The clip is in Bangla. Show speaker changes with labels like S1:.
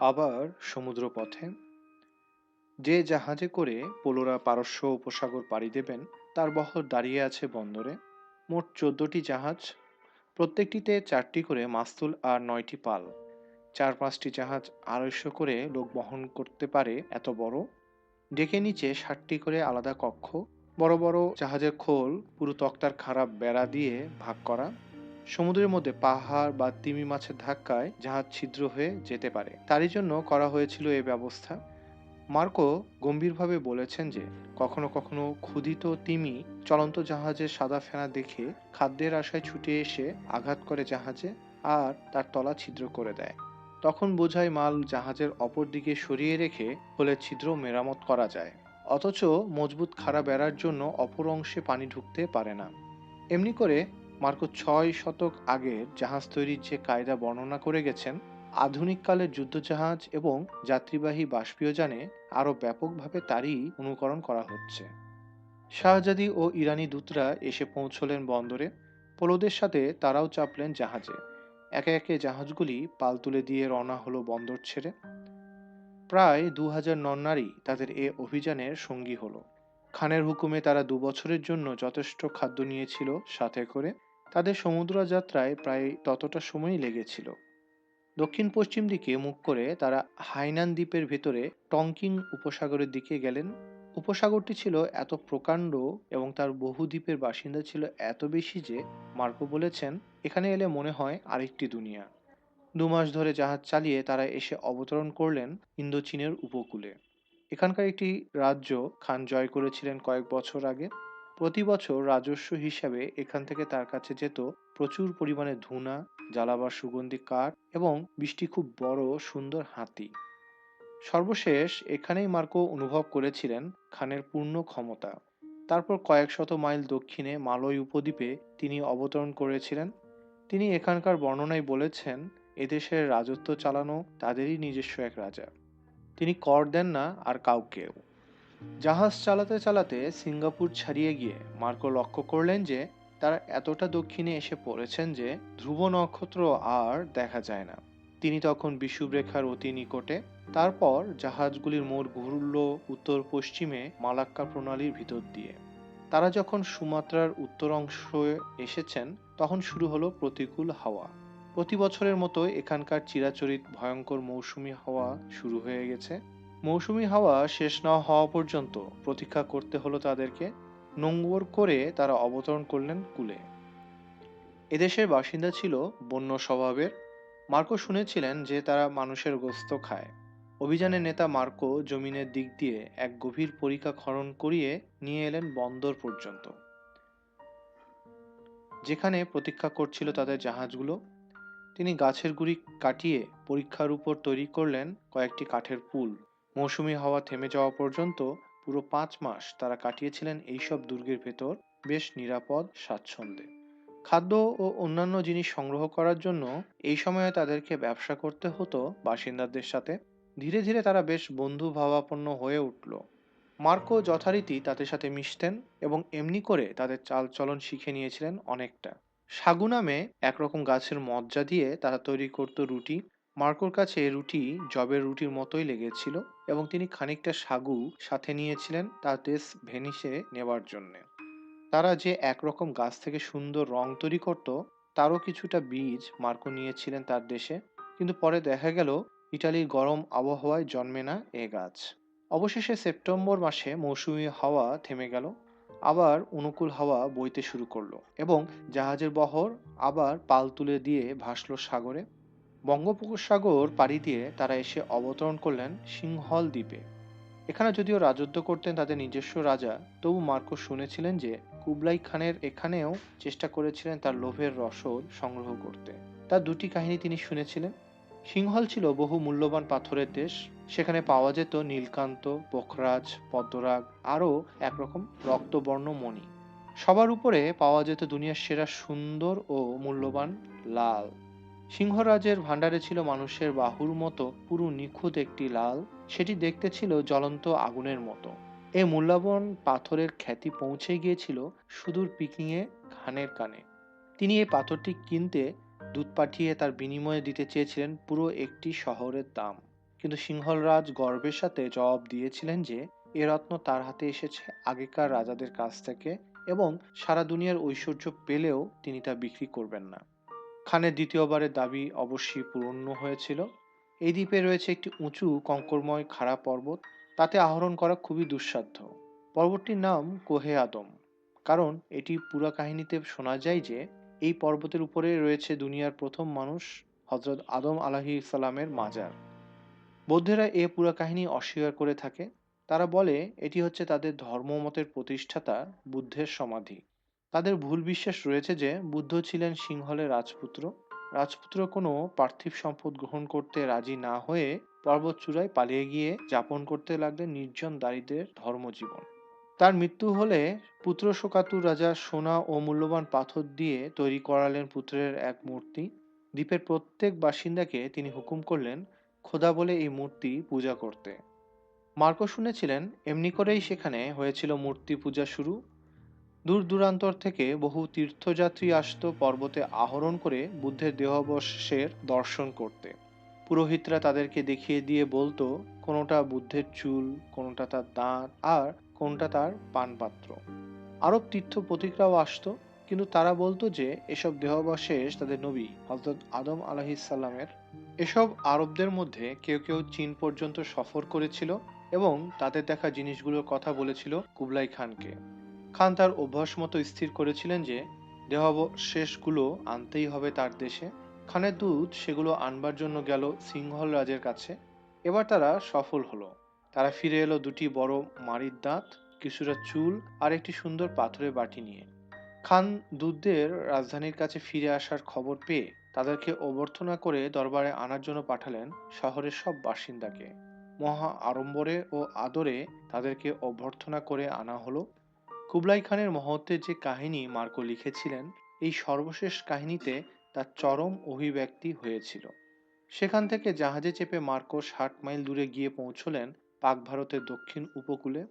S1: আবার সমুদ্রপথে। যে জাহাজে করে পোলোরা পারস্য উপসাগর পাড়ি দেবেন, তার বহর দাঁড়িয়ে আছে বন্দরে। মোট চোদ্দটি জাহাজ, প্রত্যেকটিতে চারটি করে মাস্তুল আর নয়টি পাল। চার পাঁচটি জাহাজ আড়াইশো করে লোক বহন করতে পারে এত বড়? ডেকে নিচে ষাটটি করে আলাদা কক্ষ, বড় বড় জাহাজের খোল, পুরো তক্তার খারাপ বেড়া দিয়ে ভাগ করা। সমুদ্রের মধ্যে পাহাড় বা তিমি মাছের ধাক্কায় জাহাজ ছিদ্র হয়ে যেতে পারে। তারই জন্য করা হয়েছিল এ ব্যবস্থা। মার্কো গম্ভীরভাবে বলেছেন যে, কখনো কখনো ক্ষুধিত তিমি চলন্ত জাহাজের সাদা ফেনা দেখে খাদ্যের আশায় ছুটে এসে আঘাত করে জাহাজে আর তার তলা ছিদ্র করে দেয়। তখন বোঝায় মাল জাহাজের অপর দিকে সরিয়ে রেখে হলে ছিদ্র মেরামত করা যায়। অথচ মজবুত খাড়া বেড়ার জন্য অপর অংশে পানি ঢুকতে পারে না। এমনি করে মার্কো ছয় শতক আগের জাহাজ তৈরির যে কায়দা বর্ণনা করে গেছেন, আধুনিক কালের যুদ্ধজাহাজ এবং যাত্রীবাহী বাষ্পীয়যানে আরও ব্যাপকভাবে তারই অনুকরণ করা হচ্ছে। শাহজাদি ও ইরানি দূতরা এসে পৌঁছলেন বন্দরে। পোলোদের সাথে তারাও চাপলেন জাহাজে। একে একে জাহাজগুলি পাল তুলে দিয়ে রওনা হলো বন্দর ছেড়ে। প্রায় দু হাজার নন্নারী তাদের এ অভিযানের সঙ্গী হলো। খানের হুকুমে তারা দু বছরের জন্য যথেষ্ট খাদ্য নিয়েছিল সাথে করে। তাদের সমুদ্র যাত্রায় প্রায় ততটা সময়ই লেগেছিল। দক্ষিণ পশ্চিম দিকে মুখ করে তারা হাইনান দ্বীপের ভেতরে টংকিং উপসাগরের দিকে গেলেন। উপসাগরটি ছিল এত প্রকাণ্ড এবং তার বহু দ্বীপের বাসিন্দা ছিল এত বেশি যে মার্কো বলেছেন, এখানে এলে মনে হয় আরেকটি দুনিয়া। দু মাস ধরে জাহাজ চালিয়ে তারা এসে অবতরণ করলেন ইন্দোচীনের উপকূলে। এখানকার একটি রাজ্য খান জয় করেছিলেন কয়েক বছর আগে। প্রতি বছর রাজস্ব হিসাবে এখান থেকে তার কাছে যেত প্রচুর পরিমাণে ধুনা, জ্বালাবার সুগন্ধি কাঠ এবং বৃষ্টি খুব বড় সুন্দর হাতি। সর্বশেষ এখানেই মার্কো অনুভব করেছিলেন খানের পূর্ণ ক্ষমতা। তারপর কয়েক শত মাইল দক্ষিণে মালয় উপদ্বীপে তিনি অবতরণ করেছিলেন। তিনি এখানকার বর্ণনায় বলেছেন, এদেশের রাজত্ব চালানো তাদেরই নিজস্ব এক রাজা। তিনি কর দেন না আর কাউকেও। জাহাজ চালাতে চালাতে সিঙ্গাপুর ছাড়িয়ে গিয়ে মার্কো লক্ষ্য করলেন যে তারা এতটা দক্ষিণে এসে পড়েছেন যে ধ্রুব নক্ষত্র আর দেখা যায় না। তিনি তখন বিষুবরেখার অতি নিকটে, তারপর জাহাজগুলির মোড় ঘুরল উত্তর পশ্চিমে মালাক্কা প্রণালীর ভিতর দিয়ে। তারা যখন সুমাত্রার উত্তর অংশে এসেছেন, তখন শুরু হলো প্রতিকূল হাওয়া। প্রতি বছরের মতো এখানকার চিরাচরিত ভয়ঙ্কর মৌসুমি হাওয়া শুরু হয়ে গেছে। মৌসুমি হাওয়া শেষ না হওয়া পর্যন্ত প্রতীক্ষা করতে হলো তাদেরকে নোঙ্গর করে তারা অবতরণ করলেন কুলে। এদেশের বাসিন্দা ছিল বন্য স্বভাবের। মার্কো শুনেছিলেন যে তারা মানুষের গোস্ত খায়। অভিযানের নেতা মার্কো জমিনের দিক দিয়ে এক গভীর পরীক্ষা খনন করিয়ে নিয়ে এলেন বন্দর পর্যন্ত। যেখানে প্রতীক্ষা করছিল তাদের জাহাজগুলো। তিনি গাছের গুড়ি কাটিয়ে পরীক্ষার উপর তৈরি করলেন কয়েকটি কাঠের পুল। মৌসুমি হাওয়া থেমে যাওয়া পর্যন্ত পুরো পাঁচ মাস তারা কাটিয়েছিলেন এইসব দুর্গের ভেতর বেশ নিরাপদ, স্বাচ্ছন্দ্যে। খাদ্য ও অন্যান্য জিনিস সংগ্রহ করার জন্য এই সময়ে তাদেরকে ব্যবসা করতে হতো বাসিন্দাদের সাথে। ধীরে ধীরে তারা বেশ বন্ধু ভাবাপন্ন হয়ে উঠল। মার্কো যথারীতি তাদের সাথে মিশতেন এবং এমনি করে তাদের চালচলন শিখে নিয়েছিলেন অনেকটা। সাগু নামে একরকম গাছের মজ্জা দিয়ে তারা তৈরি করত রুটি মার্কোর কাছে রুটি জবের রুটির মতোই লেগেছিল এবং তিনি খানিকটা সাগু সাথে নিয়েছিলেন তার দেশ ভেনিসে নেবার জন্যে। তারা যে একরকম গাছ থেকে সুন্দর রং তৈরি করত, তারও কিছুটা বীজ মার্কো নিয়েছিলেন তার দেশে। কিন্তু পরে দেখা গেল, ইটালির গরম আবহাওয়ায় জন্মে না এ গাছ। অবশেষে সেপ্টেম্বর মাসে মৌসুমি হাওয়া থেমে গেল, আবার অনুকূল হাওয়া বইতে শুরু করল এবং জাহাজের বহর আবার পাল তুলে দিয়ে ভাসলো সাগরে। বঙ্গোপসাগর পাড়ি দিয়ে তারা এসে অবতরণ করলেন সিংহল দ্বীপে। এখানে যদিও রাজত্ব করতেন তাদের নিজস্ব রাজা, তবু মার্কো শুনেছিলেন যে কুবলাই খানের এখানেও চেষ্টা করেছিলেন তার লোভের রসদ সংগ্রহ করতে। তার দুটি কাহিনী তিনি শুনেছিলেন। সিংহল ছিল বহু মূল্যবান পাথরের দেশ। সেখানে পাওয়া যেত নীলকান্ত পোখরাজ পদ্মরাগ, আরও একরকম রক্তবর্ণ মণি। সবার উপরে পাওয়া যেত দুনিয়ার সেরা সুন্দর ও মূল্যবান লাল। সিংহরাজের ভাণ্ডারে ছিল মানুষের বাহুর মতো পুরো নিখুঁত একটি লাল। সেটি দেখতে ছিল জ্বলন্ত আগুনের মতো। এই মূল্যবান পাথরের খ্যাতি পৌঁছে গিয়েছিল সুদূর পিকিংয়ে খানের কানে। তিনি এই পাথরটি কিনতে দুধ পাঠিয়ে তার বিনিময়ে দিতে চেয়েছিলেন পুরো একটি শহরের দাম। কিন্তু সিংহলরাজ গর্বের সাথে জবাব দিয়েছিলেন যে, এ রত্ন তার হাতে এসেছে আগেকার রাজাদের কাছ থেকে এবং সারা দুনিয়ার ঐশ্বর্য পেলেও তিনি তা বিক্রি করবেন না। খানের দ্বিতীয়বারের দাবি অবশ্যই পূর্ণ হয়েছিল। এই দ্বীপে রয়েছে একটি উঁচু, কঙ্করময়, খাড়া পর্বত। তাতে আহরণ করা খুবই দুঃসাধ্য। পর্বতটির নাম কোহে আদম। কারণ এটি পুরা কাহিনীতে শোনা যায় যে, এই পর্বতের উপরে রয়েছে দুনিয়ার প্রথম মানুষ হজরত আদম আলাহি ইসালামের মাজার। বৌদ্ধেরা এ পুরা কাহিনী অস্বীকার করে থাকে। তারা বলে, এটি হচ্ছে তাদের ধর্মমতের প্রতিষ্ঠাতা বুদ্ধের সমাধি। তাদের ভুল বিশ্বাস রয়েছে যে বুদ্ধ ছিলেন সিংহলের রাজপুত্র। রাজপুত্র কোনো পার্থিব সম্পদ গ্রহণ করতে রাজি না হয়ে পর্বত চূড়ায় পালিয়ে গিয়ে যাপন করতে লাগলেন নির্জন দারিদ্রের ধর্মজীবন। তার মৃত্যু হলে পুত্র শোকাতুর রাজা সোনা ও মূল্যবান পাথর দিয়ে তৈরি করালেন পুত্রের এক মূর্তি। দ্বীপের প্রত্যেক বাসিন্দাকে তিনি হুকুম করলেন, খোদা বলে এই মূর্তি পূজা করতে। মার্কো শুনেছিলেন, এমনি করেই সেখানে হয়েছিল মূর্তি পূজা শুরু। দূর দূরান্তর থেকে বহু তীর্থযাত্রী আসত পর্বতে আহরণ করে বুদ্ধের দেহাবশেষের দর্শন করতে। পুরোহিতরা তাদেরকে দেখিয়ে দিয়ে বলতো, কোনোটা বুদ্ধের চুল, কোনোটা তার দাঁত, আর কোনটা তার পানপাত্র। আরব তীর্থ প্রতীকরাও আসতো, কিন্তু তারা বলতো যে, এসব দেহাবশেষ তাদের নবী হজরত আদম আলাহিসাল্লামের এসব আরবদের মধ্যে কেউ কেউ চীন পর্যন্ত সফর করেছিল এবং তাদের দেখা জিনিসগুলোর কথা বলেছিল কুবলাই খানকে। খান তার অভ্যাস মতো স্থির করেছিলেন যে, দেহাবশেষগুলো আনতেই হবে তার দেশে। খানের দূত সেগুলো আনবার জন্য গেল সিংহল রাজের কাছে। এবার তারা সফল হলো। তারা ফিরে এলো দুটি বড় মারির দাঁত, কিছুটা চুল আর একটি সুন্দর পাথরের বাটি নিয়ে। খান দুধদের রাজধানীর কাছে ফিরে আসার খবর পেয়ে তাদেরকে অভ্যর্থনা করে দরবারে আনার জন্য পাঠালেন শহরের সব বাসিন্দাকে। মহা আড়ম্বরে ও আদরে তাদেরকে অভ্যর্থনা করে আনা হলো। কুবলাই খানের মহত্বের যে কাহিনী মার্কো লিখেছিলেন, এই সর্বশেষ কাহিনীতে তার চরম অভিব্যক্তি হয়েছিল। সেখান থেকে জাহাজে চেপে মার্কো ষাট মাইল দূরে গিয়ে পৌঁছলেন পাক ভারতের দক্ষিণ উপকূলে।